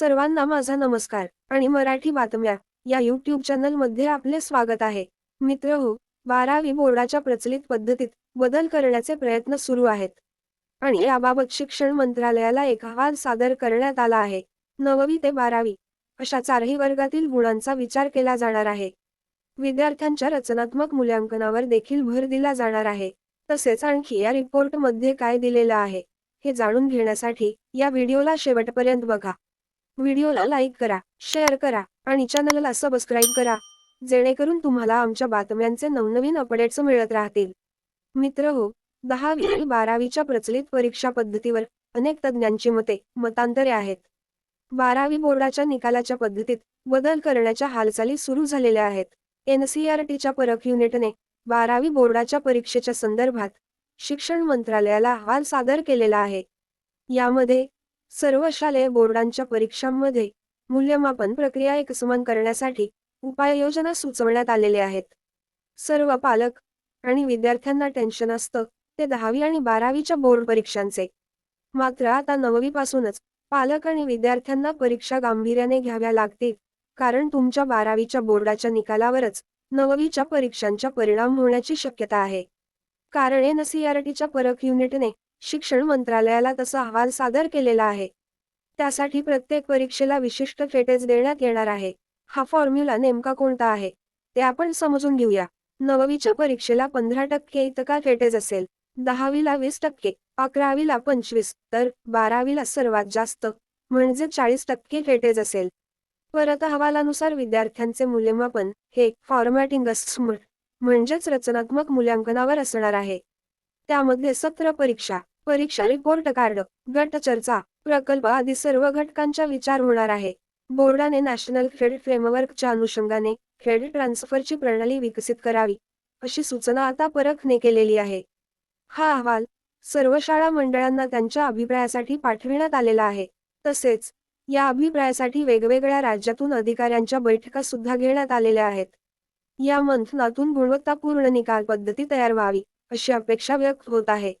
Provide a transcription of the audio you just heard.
सर्वांना माझा नमस्कार आणि मराठी बातम्या या यूट्यूब चॅनलमध्ये आपले स्वागत आहे. मित्र हो बारावी बोर्डाच्या प्रचलित पद्धतीत बदल करण्याचे प्रयत्न सुरू आहेत. आणि याबाबत शिक्षण मंत्रालयाला एक अहवाल सादर करण्यात आला आहे. नववी ते बारावी अशा चारही वर्गातील गुणांचा विचार केला जाणार आहे. विद्यार्थ्यांच्या रचनात्मक मूल्यांकनावर देखील भर दिला जाणार आहे. तसेच आणखी या रिपोर्टमध्ये काय दिलेलं आहे हे जाणून घेण्यासाठी या व्हिडिओला शेवटपर्यंत बघा. व्हिडिओला लाईक करा शेअर करा आणि चॅनलला सबस्क्राईब करा जेणेकरून तुम्हाला आमच्या बातम्यांचे नवनवीन अपडेट्स मिळत राहतील. मित्र हो दहावी आणि बारावीच्या प्रचलित परीक्षा पद्धतीवर अनेक तज्ज्ञांची मते मतांतरे आहेत. बारावी बोर्डाच्या निकालाच्या पद्धतीत बदल करण्याच्या हालचाली सुरू झालेल्या आहेत. एनसीआरटीच्या परख युनिटने बारावी बोर्डाच्या परीक्षेच्या संदर्भात शिक्षण मंत्रालयाला अहवाल सादर केलेला आहे. यामध्ये सर्व शालेय बोर्डांच्या परीक्षांमध्ये मूल्यमापन प्रक्रिया एकसमान करण्यासाठी उपाययोजना सुचवण्यात आलेल्या आहेत. सर्व पालक आणि विद्यार्थ्यांना टेन्शन असतं ते दहावी आणि बारावीच्या बोर्ड परीक्षांचे. मात्र आता नववीपासूनच पालक आणि विद्यार्थ्यांना परीक्षा गांभीर्याने घ्याव्या लागतील कारण तुमच्या बारावीच्या बोर्डाच्या निकालावरच नववीच्या परीक्षांचा परिणाम होण्याची शक्यता आहे. कारण एनसीआरटीच्या परख युनिटने शिक्षण मंत्रालयाला तसा अहवाल सादर केलेला आहे. त्यासाठी प्रत्येक परीक्षेला विशिष्ट फेटेज देण्यात येणार आहे. हा फॉर्म्युला नेमका कोणता आहे? ते आपण समजून घेऊया. नववीच्या परीक्षेला पंधरा टक्के इतका फेटेज असेल. दहावीला वीस टक्के अकरावीला पंचवीस तर बारावीला सर्वात जास्त म्हणजे चाळीस टक्के फेटेज असेल. परत अहवालानुसार विद्यार्थ्यांचे मूल्यमापन हे फॉर्मॅटिंग म्हणजेच रचनात्मक मूल्यांकनावर असणार आहे. त्यामध्ये सत्र परीक्षा परीक्षा रिपोर्ट कार्ड गट चर्चा प्रकल्प आदी सर्व घटकांचा विचार होणार आहे. बोर्डाने नॅशनल क्रेडिट फ्रेमवर्कच्या अनुषंगाने क्रेडिट ट्रान्सफरची प्रणाली विकसित करावी अशी सूचना आता परखने केलेली आहे. हा अहवाल सर्व शाळा मंडळांना त्यांच्या अभिप्रायासाठी पाठविण्यात आलेला आहे. तसेच या अभिप्रायासाठी वेगवेगळ्या राज्यातून अधिकाऱ्यांच्या बैठका सुद्धा घेण्यात आलेल्या आहेत. या मंथनातून गुणवत्तापूर्ण निकाल पद्धती तयार व्हावी अशी अपेक्षा व्यक्त होत आहे.